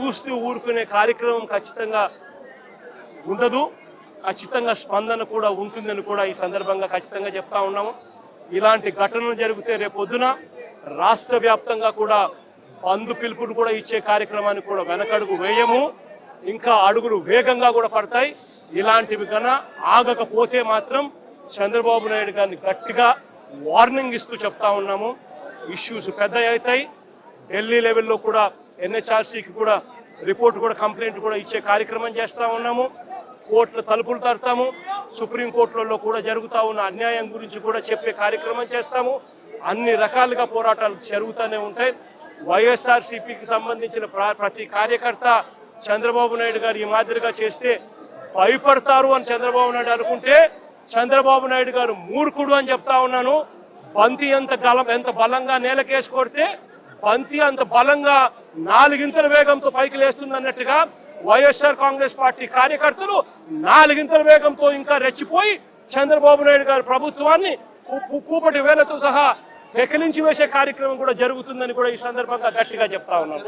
చూస్తూ ఊరుకునే కార్యక్రమం ఖచ్చితంగా ఉండదు. ఖచ్చితంగా స్పందన కూడా ఉంటుందని కూడా ఈ సందర్భంగా ఖచ్చితంగా చెప్తా ఉన్నాము. ఇలాంటి ఘటనలు జరిగితే రేపొద్దున రాష్ట్ర వ్యాప్తంగా కూడా బంధు పిలుపులు కూడా ఇచ్చే కార్యక్రమాన్ని కూడా వెనకడుగు వేయము. ఇంకా అడుగులు వేగంగా కూడా పడతాయి. ఇలాంటివి కన ఆగకపోతే మాత్రం చంద్రబాబు నాయుడు గారిని గట్టిగా వార్నింగ్ ఇస్తూ చెప్తా ఉన్నాము. ఇష్యూస్ పెద్ద అవుతాయి ఢిల్లీ లెవెల్లో కూడా ఎన్హెచ్ఆర్సీకి కూడా రిపోర్ట్ కూడా కంప్లైంట్ కూడా ఇచ్చే కార్యక్రమం చేస్తూ ఉన్నాము. కోర్టుల తలుపులు తడతాము సుప్రీంకోర్టులలో కూడా జరుగుతూ ఉన్న అన్యాయం గురించి కూడా చెప్పే కార్యక్రమం చేస్తాము. అన్ని రకాలుగా పోరాటాలు జరుగుతూనే ఉంటాయి. వైఎస్ఆర్సీపీకి సంబంధించిన ప్ర- ప్రతి కార్యకర్త చంద్రబాబు నాయుడు గారు ఈ మాదిరిగా చేస్తే భయపడతారు అని చంద్రబాబు నాయుడు అనుకుంటే చంద్రబాబు నాయుడు గారు మూర్ఖుడు అని చెప్తా ఉన్నాను. బంతి ఎంత గలం ఎంత బలంగా నేలకేసి కొడితే బంతి అంత బలంగా నాలుగింతల వేగంతో పైకి లేస్తుంది అన్నట్టుగా వైఎస్ఆర్ కాంగ్రెస్ పార్టీ కార్యకర్తలు నాలుగింతల వేగంతో ఇంకా రెచ్చిపోయి చంద్రబాబు నాయుడు గారి ప్రభుత్వాన్ని కూపటి వేలతో సహా పెకిలించి వేసే కార్యక్రమం కూడా జరుగుతుందని కూడా ఈ సందర్భంగా గట్టిగా చెప్తా ఉన్నాను